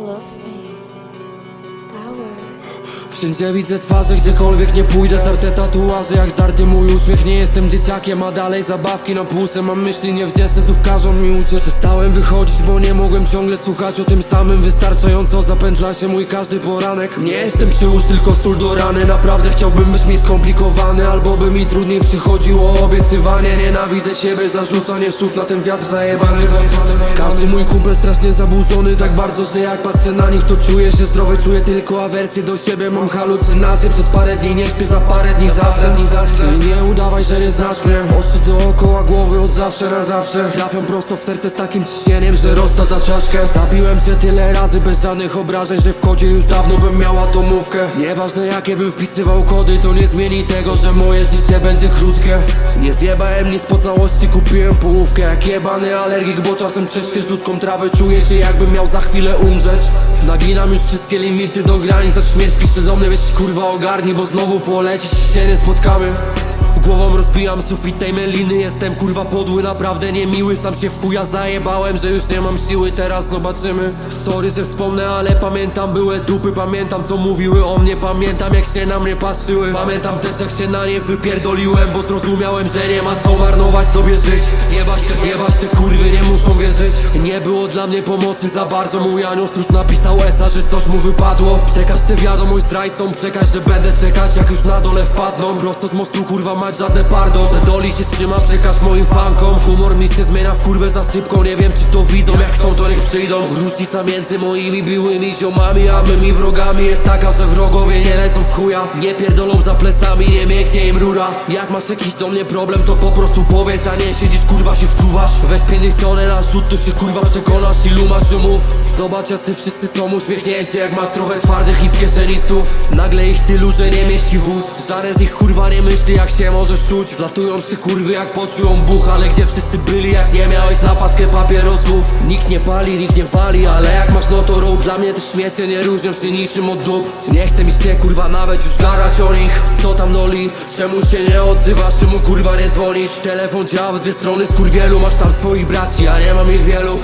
love me. Wszędzie widzę twarze, gdziekolwiek nie pójdę. Zdarte tatuaże, jak zdarty mój uśmiech. Nie jestem dzieciakiem, a dalej zabawki na półce Mam myśli niewdzięczne, znów każą mi uciec. Przestałem wychodzić, bo nie mogłem ciągle słuchać o tym samym. Wystarczająco zapętla się mój każdy poranek. Nie jestem przyłóż, tylko sól do rany. Naprawdę chciałbym być mi skomplikowany Albo by mi trudniej przychodziło obiecywanie. Nienawidzę siebie, zarzucanie słów na ten wiatr zajebany. Każdy mój kumpel strasznie zaburzony Tak bardzo, że jak patrzę na nich to czuję się zdrowy. Czuję tylko awersję do siebie Mam halucynacje przez parę dni Nie śpię za parę dni zasnę Ty nie udawaj, że nie znasz mnie. Oczy dookoła głowy od zawsze na zawsze. Trafiam prosto w serce z takim ciśnieniem Że rozsadza czaszkę. Zabiłem cię tyle razy bez żadnych obrażeń Że w kodzie już dawno bym miał atomówkę. Nieważne jakie bym wpisywał kody To nie zmieni tego, że moje życie będzie krótkie. Nie zjebałem nic po całości Kupiłem połówkę. Jak jebany alergik Bo czasem przez świeżutką trawę Czuję się jakbym miał za chwilę umrzeć. Naginam już wszystkie limity do granic A śmierć pisze do mnie, wiesz kurwa ogarni Bo znowu polecić się nie spotkamy. Głową rozbijam sufit tej meliny Jestem kurwa podły, naprawdę niemiły. Sam się w chuja zajebałem, że już nie mam siły Teraz zobaczymy. Sorry, że wspomnę, ale pamiętam były dupy. Pamiętam co mówiły o mnie Pamiętam jak się na mnie patrzyły. Pamiętam też jak się na nie wypierdoliłem Bo zrozumiałem, że nie ma co marnować sobie żyć. Jebać te, jebać te kurwy, nie muszą wierzyć. Nie było dla mnie pomocy za bardzo. Mój anioł stróż napisał esa, że coś mu wypadło. Przekaż tę wiadomość zdrajcom Przekaż, że będę czekać jak już na dole wpadną. Prosto z mostu kurwa mać żadne pardon. Że doli się trzyma, przekaż moim fankom. Humor mi się zmienia w kurwę za szybką. Nie wiem czy to widzą, jak chcą to niech przyjdą. Różnica między moimi byłymi ziomami A mymi wrogami jest taka, że wrogowie nie lecą w chuja. Nie pierdolą za plecami, nie mięknie im rura. Jak masz jakiś do mnie problem, to po prostu powiedz A nie siedzisz kurwa się wczuwasz. Weź pieniądze na rzut, to się kurwa przekonasz Ilu masz umów Zobacz jacy wszyscy są uśmiechnięci Jak masz trochę twardych i w kieszeni stów. Nagle ich tylu, że nie mieści wóz. Żaden z nich kurwa nie myśli jak się możesz czuć. Zlatują się kurwy jak poczują buch Ale gdzie wszyscy byli jak nie miałeś na paczkę papierosów? Nikt nie pali, nikt nie wali Ale jak masz no to rób Dla mnie te śmiecie nie różnią się niczym od dup Nie chce mi się kurwa nawet już gadać o nich. Co tam doli? Czemu się nie odzywasz? Czemu kurwa nie dzwonisz? Telefon działa w dwie strony, skurwielu Masz tam swoich braci, a nie mam ich wielu